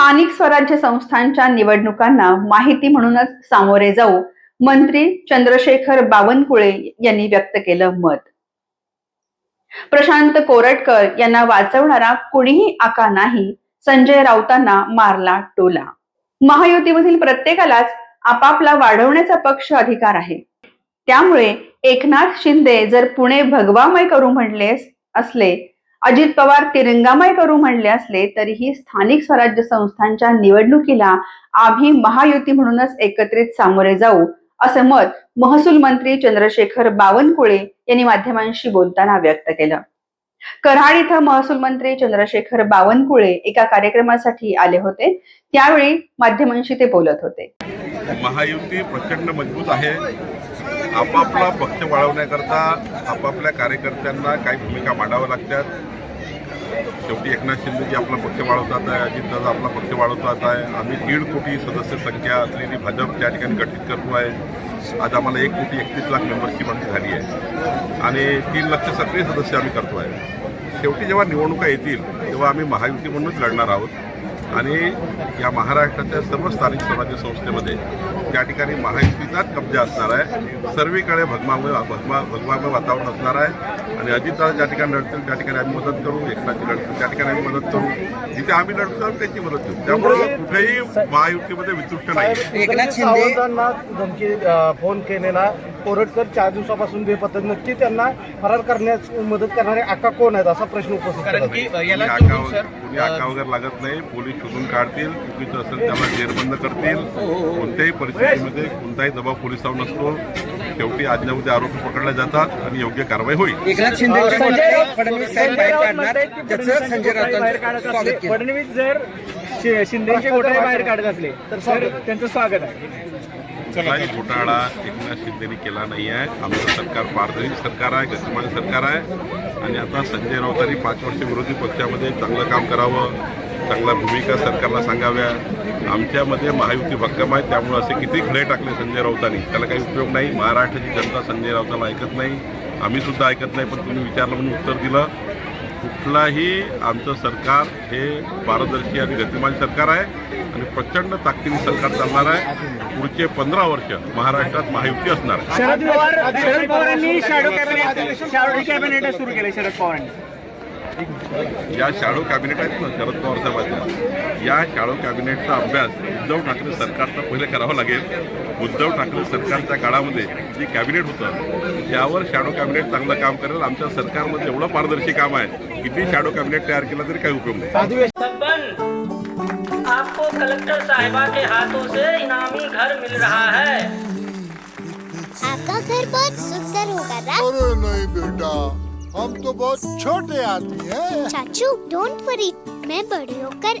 स्थानिक स्वराज्य संस्थांच्या निवडणुकांना माहिती म्हणूनच सामोरे जाऊ मंत्री चंद्रशेखर बावनकुळे यांनी व्यक्त केलं मत. प्रशांत कोरटकर यांना वाचवणारा कुणीही आका नाही संजय राऊतांना मारला टोला. महायुतीमधील प्रत्येकालाच आपापला वाढवण्याचा पक्ष अधिकार आहे. त्यामुळे एकनाथ शिंदे जर पुणे भगवामय करू म्हणले असले अजित पवार तिरंगामय करू म्हणले असले तरीही स्थानिक स्वराज्य संस्थांच्या निवडणुकीला आम्ही महायुती म्हणूनच एकत्रित सामोरे जाऊ असं मत महसूल मंत्री चंद्रशेखर बावनकुळे यांनी माध्यमांशी बोलताना व्यक्त केलं. कराड इथं महसूल मंत्री चंद्रशेखर बावनकुळे एका कार्यक्रमासाठी आले होते. त्यावेळी माध्यमांशी ते बोलत होते. महायुती प्रचंड मजबूत आहे. आपापला पक्ष वाढवण्याकरता आपापल्या कार्यकर्त्यांना काही भूमिका मांडाव्या लागतात. शेवटी एकनाथ शिंदेजी आपला पक्ष वाढवतात आहे अजितदादा आपला पक्ष वाढवतात आहे. आम्ही दीड कोटी सदस्य संख्या असलेली भाजप त्या ठिकाणी गठीत करतो आहे. आज आम्हाला एक कोटी एकतीस लाख मेंबरशिप आमची झाली आहे. आणि तीन लक्ष सक्रिय सदस्य आम्ही करतो आहे. शेवटी जेव्हा निवडणुका येतील तेव्हा आम्ही महायुती म्हणूनच लढणार आहोत. आणि या महाराष्ट्राच्या सर्व स्थानिक स्वराज्य संस्थेमध्ये त्या ठिकाणी महायुतीचाच कब्जा असणार आहे. सर्वीकडे भगमामय भगमा भगमामय वातावरण असणार आहे. आणि अजितदादा ज्या ठिकाणी लढतील त्या ठिकाणी आम्ही मदत करू एकनाथजी लढतील त्या ठिकाणी आम्ही मदत करू. जिथे आम्ही लढतो त्यांची मदत करू त्यामुळे कुठेही महायुतीमध्ये वितुष्ट नाही एकनाथ शिंदे सावंतांना धमकी फोन केलेला. कोरटकर चार दिवसापासून बेपत्ता. नक्की त्यांना फरार करण्यास मदत करणारे आका कोण आहेत असा प्रश्न उपस्थित कारण की याला कोणी आका वगैरे लागत नाही. पोलीस शोधून काढतील. चुकीचं असेल त्याला जेरबंद करतील. कोणत्याही परिस्थितीमध्ये कोणताही दबाव पोलिसावर नसतो. शेवटी आजच्या उद्या आरोपी पकडले जातात आणि योग्य कारवाई होईल. एकनाथ म्हणणे फडणवीस साहेब बाहेर काढणार. त्याचं संजय राऊतांचं स्वागत केलं. फडणवीस जर शि- शिंदेचे घोटाळे बाहेर काढत असले तर स्वागत- त्यांचं स्वागत आहे. कुठलाही घोटाळा एकनाथ शिंदेनी केला नाही आहे आमचं सरकार पारदर्शी सरकार आहे गतिमान सरकार आहे. आणि आता संजय राऊतांनी पाच वर्ष विरोधी पक्षामध्ये चांगलं काम करावं चांगल्या भूमिका सरकारला सांगाव्या. आमच्यामध्ये महायुती भक्कम आहे त्यामुळे असे किती खडे टाकले संजय राऊतांनी त्याला काही उपयोग नाही. महाराष्ट्राची जनता संजय राऊताला ऐकत नाही. आम्ही सुद्धा ऐकत नाही पण तुम्ही विचारलं म्हणून उत्तर दिलं. कुठलाही आमचं सरकार हे पारदर्शी आणि गतिमान सरकार आहे आणि प्रचंड ताकदीने सरकार चालणार आहे. पुढचे पंधरा वर्ष महाराष्ट्रात महायुती असणार आहे. शरद पवार शरद पवारांनी शॅडो कॅबिनेट शॅडो कॅबिनेट सुरू केले शरद पवारांनी. या शाडो कॅबिनेट आहेत ना शरद पवार साहेबांच्या. या शाडो कॅबिनेटचा अभ्यास उद्धव ठाकरे सरकारचा पहिले करावा लागेल. उद्धव ठाकरे सरकारच्या काळामध्ये जे कॅबिनेट होतं त्यावर शॅडो कॅबिनेट चांगलं काम करेल. आमच्या सरकारमध्ये एवढं पारदर्शी काम आहे किती शॅडो कॅबिनेट तयार केलं तरी काही उपयोग नाही. आपको कलेक्टर साहिबा के हाथों से इनामी घर मिल रहा है। आपका घर बहुत सुंदर होगा ना अरे नहीं बेटा हम तो बहुत छोटे आदमी हैं। चाचू डोंट वरी मैं बड़ी होकर